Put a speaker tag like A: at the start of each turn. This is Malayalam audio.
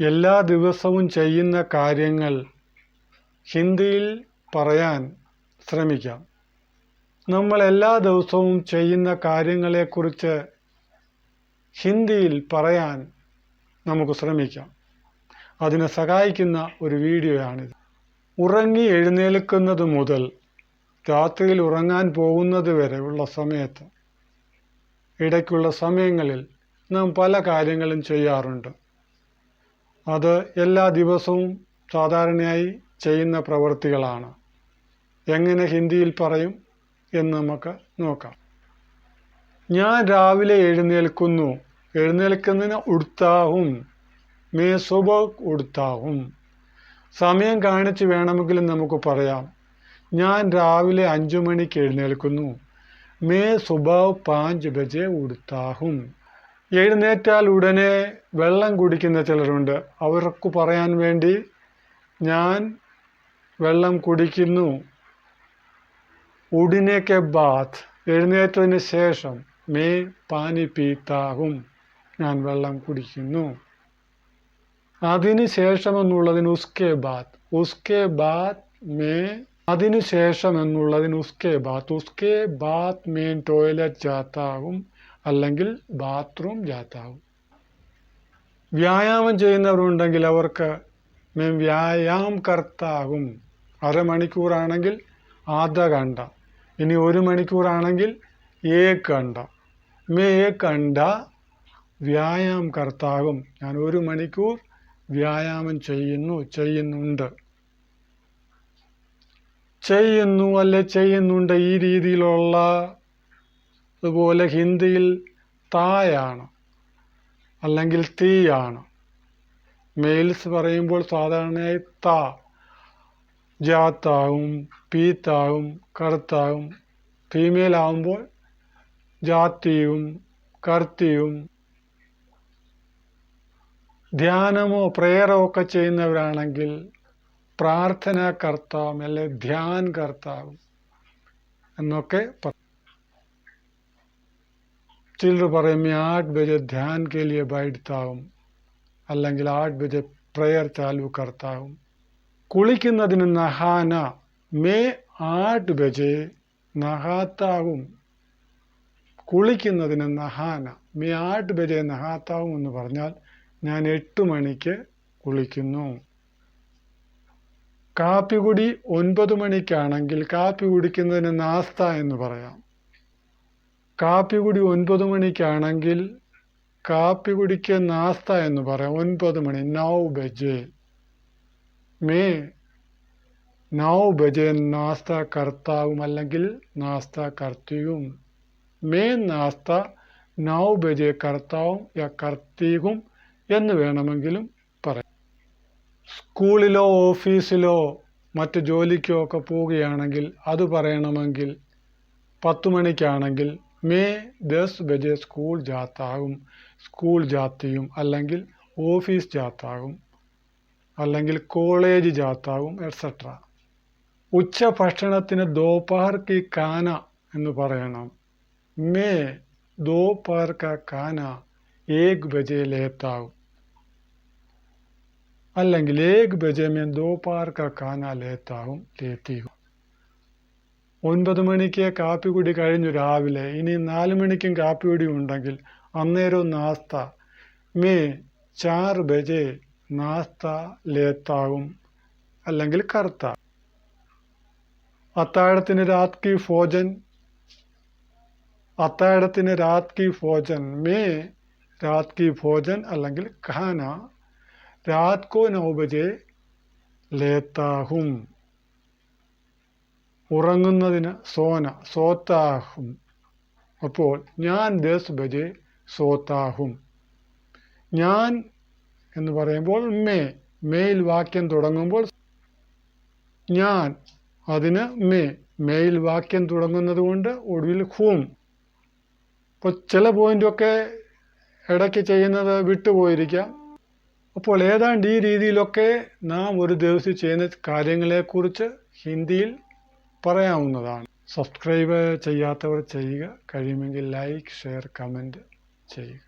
A: എല്ലാ ദിവസവും ചെയ്യുന്ന കാര്യങ്ങൾ ഹിന്ദിയിൽ പറയാൻ ശ്രമിക്കാം. നമ്മൾ എല്ലാ ദിവസവും ചെയ്യുന്ന കാര്യങ്ങളെക്കുറിച്ച് ഹിന്ദിയിൽ പറയാൻ നമുക്ക് ശ്രമിക്കാം. അതിനെ സഹായിക്കുന്ന ഒരു വീഡിയോയാണിത്. ഉറങ്ങി എഴുന്നേൽക്കുന്നത് മുതൽ രാത്രിയിൽ ഉറങ്ങാൻ പോകുന്നത് വരെ ഉള്ള സമയത്ത് ഇടയ്ക്കുള്ള സമയങ്ങളിൽ നാം പല കാര്യങ്ങളും ചെയ്യാറുണ്ട്. അത് എല്ലാ ദിവസവും സാധാരണയായി ചെയ്യുന്ന പ്രവൃത്തികളാണ്. എങ്ങനെ ഹിന്ദിയിൽ പറയും എന്ന് നമുക്ക് നോക്കാം. ഞാൻ രാവിലെ എഴുന്നേൽക്കുന്നു. എഴുന്നേൽക്കുന്നതിന് ഉടുത്താവും. മേ സുബ ഉടുത്താവും. സമയം കാണിച്ച് വേണമെങ്കിലും നമുക്ക് പറയാം. ഞാൻ രാവിലെ അഞ്ചു മണിക്ക് എഴുന്നേൽക്കുന്നു. മേ സുബ പാഞ്ച് ബജെ ഉടുത്താഹും എഴുന്നേറ്റാൽ ഉടനെ വെള്ളം കുടിക്കുന്ന ചിലരുണ്ട്. അവർക്ക് പറയാൻ വേണ്ടി ഞാൻ വെള്ളം കുടിക്കുന്നു. ഉടിനേക്ക് ബാത്ത് എഴുന്നേറ്റതിന് ശേഷം മേ പാനി പീത്താകും. ഞാൻ വെള്ളം കുടിക്കുന്നു. അതിന് ശേഷം എന്നുള്ളതിന് ഉസ്കെ ബാത്ത്. ഉസ്കെ ബാത്ത് മേ അതിനു ശേഷം എന്നുള്ളതിന് ഉസ്കെ ബാത്ത്. ഉസ്കെ ബാത്ത് മേ ടോയ്ലറ്റ് ജാത്താകും. അല്ലെങ്കിൽ ബാത്റൂം ജാത്താവും വ്യായാമം ചെയ്യുന്നവരുണ്ടെങ്കിൽ അവർക്ക് മേം വ്യായാം കർത്താകും അരമണിക്കൂറാണെങ്കിൽ ആധ കണ്ട ഇനി ഒരു മണിക്കൂറാണെങ്കിൽ ഏ കണ്ട മേ ഏ കണ്ട വ്യായാം കർത്താകും ഞാൻ ഒരു മണിക്കൂർ വ്യായാമം ചെയ്യുന്നു ചെയ്യുന്നുണ്ട്. ചെയ്യുന്നു അല്ലെ ചെയ്യുന്നുണ്ട് ഈ രീതിയിലുള്ള അതുപോലെ ഹിന്ദിയിൽ തായാണ് അല്ലെങ്കിൽ തീയാണ്. മെയിൽസ് പറയുമ്പോൾ സാധാരണയായി താ. ജാത്താവും പീത്താവും കറുത്താവും ഫീമെയിൽ ആവുമ്പോൾ ജാത്തിയും കർത്തിയും. ധ്യാനമോ പ്രേയറോ ഒക്കെ ചെയ്യുന്നവരാണെങ്കിൽ പ്രാർത്ഥനാ കർത്താവും അല്ലെ ധ്യാൻ കർത്താവും എന്നൊക്കെ ചിലർ പറയും ആठ ബജെ ധ്യാൻ കെ ബൈഡ്താവും അല്ലെങ്കിൽ ആട് ബജെ പ്രയർ ചാലു കർത്താവും. കുളിക്കുന്നതിന് നഹാന മേ ആട് ബജെ നഹാത്താവും. കുളിക്കുന്നതിന് നഹാന മേ ആട് ബജെ നഹാത്താവും എന്ന് പറഞ്ഞാൽ ഞാൻ എട്ട് മണിക്ക് കുളിക്കുന്നു. കാപ്പി കുടി ഒൻപത് മണിക്കാണെങ്കിൽ കാപ്പി കുടിക്കുന്നതിന് നാസ്ത എന്ന് പറയാം. കാപ്പി കുടി ഒൻപത് മണിക്കാണെങ്കിൽ കാപ്പി കുടിക്ക് നാസ്ത എന്ന് പറയാം. ഒൻപത് മണി നൗ ബജെ. മേ നൗ ബജെ നാസ്ത കർത്താവും അല്ലെങ്കിൽ നാസ്ത കർത്തിയും. മേ നാസ്ത നൗ ബജെ കർത്താവും യ കർത്തീകും എന്ന് വേണമെങ്കിലും പറയാം. സ്കൂളിലോ ഓഫീസിലോ മറ്റ് ജോലിക്കോ ഒക്കെ പോവുകയാണെങ്കിൽ അത് പറയണമെങ്കിൽ പത്ത് മണിക്കാണെങ്കിൽ മേ ദസ് ബജെ സ്കൂൾ ജാത്താകും സ്കൂൾ ജാത്തിയും അല്ലെങ്കിൽ ഓഫീസ് ജാത്താകും അല്ലെങ്കിൽ കോളേജ് ജാത്താകും എക്സെട്ര ഉച്ചഭക്ഷണത്തിന് ദോപഹർ കി കാന എന്ന് പറയണം. മേ ദോപഹർ ക കാന ഏക് ബജെ ലേത്താകും. അല്ലെങ്കിൽ ഏക് ബജെ മേ ദോപഹർ ക കാന ലേത്താകും ലേത്തിയും ഒൻപത് മണിക്ക് കാപ്പി കുടി കഴിഞ്ഞു രാവിലെ. ഇനി നാല് മണിക്കും കാപ്പി കുടി ഉണ്ടെങ്കിൽ അന്നേരം നാസ്ത. മേ ചാർ ബജെ നാസ്ത ലേത്താകും അല്ലെങ്കിൽ കറുത്ത അത്താഴത്തിന് രാത് കി ഭോജൻ അത്താഴത്തിന് രാത് കി ഭോജൻ. മേ രാത് കി ഭോജൻ അല്ലെങ്കിൽ ഖാന. രാത് കോ നൗ ലേത്താഹും. ഉറങ്ങുന്നതിന് സോന സോത്താഹും. അപ്പോൾ ഞാൻ ദസ് ബജെ സോത്താഹും. ഞാൻ എന്ന് പറയുമ്പോൾ മേ മേയിൽ വാക്യം തുടങ്ങുമ്പോൾ ഞാൻ അതിന് മേ മേയിൽ വാക്യം തുടങ്ങുന്നത് കൊണ്ട് ഒടുവിൽ ഹൂം. അപ്പോൾ ചില പോയിന്റൊക്കെ ഇടയ്ക്ക് ചെയ്യുന്നത് വിട്ടുപോയിരിക്കാം. അപ്പോൾ ഏതാണ്ട് ഈ രീതിയിലൊക്കെ നാം ഒരു ദിവസം ചെയ്യുന്ന കാര്യങ്ങളെക്കുറിച്ച് ഹിന്ദിയിൽ പറയാവുന്നതാണ്. സബ്സ്ക്രൈബ് ചെയ്യാത്തവർ ചെയ്യുക. കഴിയുമെങ്കിൽ ലൈക്ക് ഷെയർ കമന്റ് ചെയ്യുക.